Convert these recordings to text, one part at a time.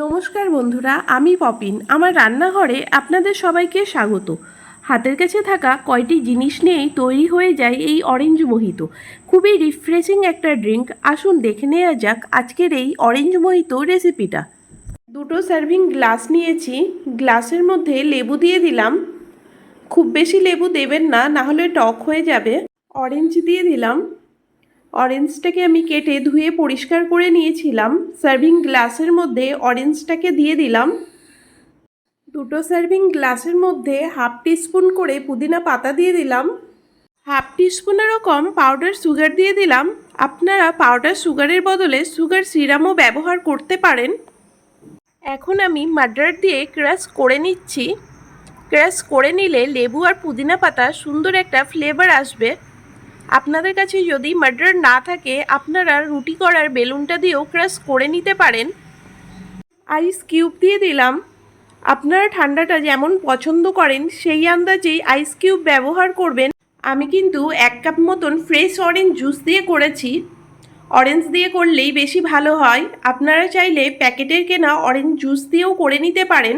নমস্কার বন্ধুরা, আমি পপিন। আমার রান্নাঘরে আপনাদের সবাইকে স্বাগত। হাতের কাছে থাকা কয়টি জিনিস নিয়েই তৈরি হয়ে যায় এই অরেঞ্জ মোহিত। খুবই রিফ্রেশিং একটা ড্রিঙ্ক আসুন দেখে নেওয়া যাক আজকের এই অরেঞ্জ মোহিত রেসিপিটা দুটো সার্ভিং গ্লাস নিয়েছি। গ্লাসের মধ্যে লেবু দিয়ে দিলাম। খুব বেশি লেবু দেবেন না না হলে টক হয়ে যাবে। অরেঞ্জ দিয়ে দিলাম। অরেঞ্জটাকে আমি কেটে ধুয়ে পরিষ্কার করে নিয়েছিলাম। সার্ভিং গ্লাসের মধ্যে অরেঞ্জটাকে দিয়ে দিলাম। দুটো সার্ভিং গ্লাসের মধ্যে হাফ টিস্পুন করে পুদিনা পাতা দিয়ে দিলাম। হাফ টিস্পুনেরও কম পাউডার সুগার দিয়ে দিলাম। আপনারা পাউডার সুগারের বদলে সুগার সিরামও ব্যবহার করতে পারেন। এখন আমি মাড্রার দিয়ে ক্রাশ করে নিচ্ছি। ক্রাশ করে নিলে লেবু আর পুদিনা পাতা সুন্দর একটা ফ্লেভার আসবে। আপনাদের কাছে যদি মার্ডার না থাকে, আপনারা রুটি করার বেলুনটা দিয়েও ক্রাশ করে নিতে পারেন। আইস কিউব দিয়ে দিলাম। আপনারা ঠান্ডাটা যেমন পছন্দ করেন, সেই আন্দাজেই আইস কিউব ব্যবহার করবেন। আমি কিন্তু এক কাপ মতন ফ্রেশ অরেঞ্জ জুস দিয়ে করেছি। অরেঞ্জ দিয়ে করলেই বেশি ভালো হয়। আপনারা চাইলে প্যাকেটের কেনা অরেঞ্জ জুস দিয়েও করে নিতে পারেন।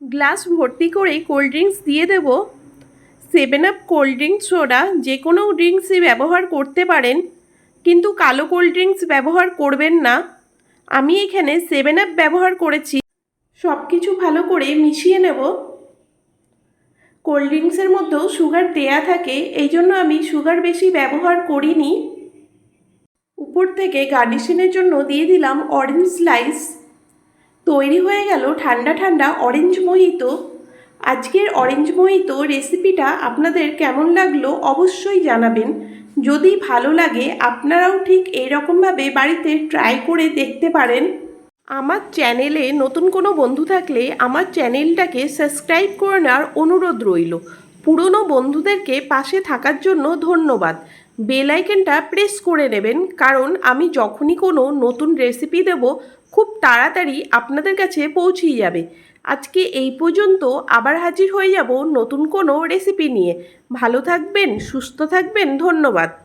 গ্লাস ভর্তি করে কোল্ড ড্রিঙ্কস দিয়ে দেবো। Seven up cold drinks soda যে কোনো ড্রিঙ্কসই ব্যবহার করতে পারেন, কিন্তু কালো কোল্ড ড্রিঙ্কস ব্যবহার করবেন না। আমি এখানে সেভেন আপ ব্যবহার করেছি। সব কিছু ভালো করে মিশিয়ে নেব। কোল্ড ড্রিঙ্কসের মধ্যেও সুগার দেয়া থাকে এই জন্য আমি সুগার বেশি ব্যবহার করিনি। উপর থেকে গার্নিশনের জন্য দিয়ে দিলাম অরেঞ্জ স্লাইস তৈরি হয়ে গেল ঠান্ডা ঠান্ডা অরেঞ্জ মোহিত আজকের অরেঞ্জ মোহিত রেসিপিটা আপনাদের কেমন লাগল অবশ্যই জানাবেন। যদি ভালো লাগে, আপনারাও ঠিক এইরকমভাবে বাড়িতে ট্রাই করে দেখতে পারেন। আমার চ্যানেলে নতুন কোনো বন্ধু থাকলে আমার চ্যানেলটাকে সাবস্ক্রাইব করে নেওয়ার অনুরোধ রইল। পুরনো বন্ধুদেরকে পাশে থাকার জন্য ধন্যবাদ। বেল আইকনটা প্রেস করে নেবেন, কারণ আমি যখনই কোনো নতুন রেসিপি দেব, খুব তাড়াতাড়ি আপনাদের কাছে পৌঁছিয়ে যাবে। আজকে এই পর্যন্ত আবার হাজির হয়ে যাব নতুন কোনো রেসিপি নিয়ে। ভালো থাকবেন, সুস্থ থাকবেন, ধন্যবাদ।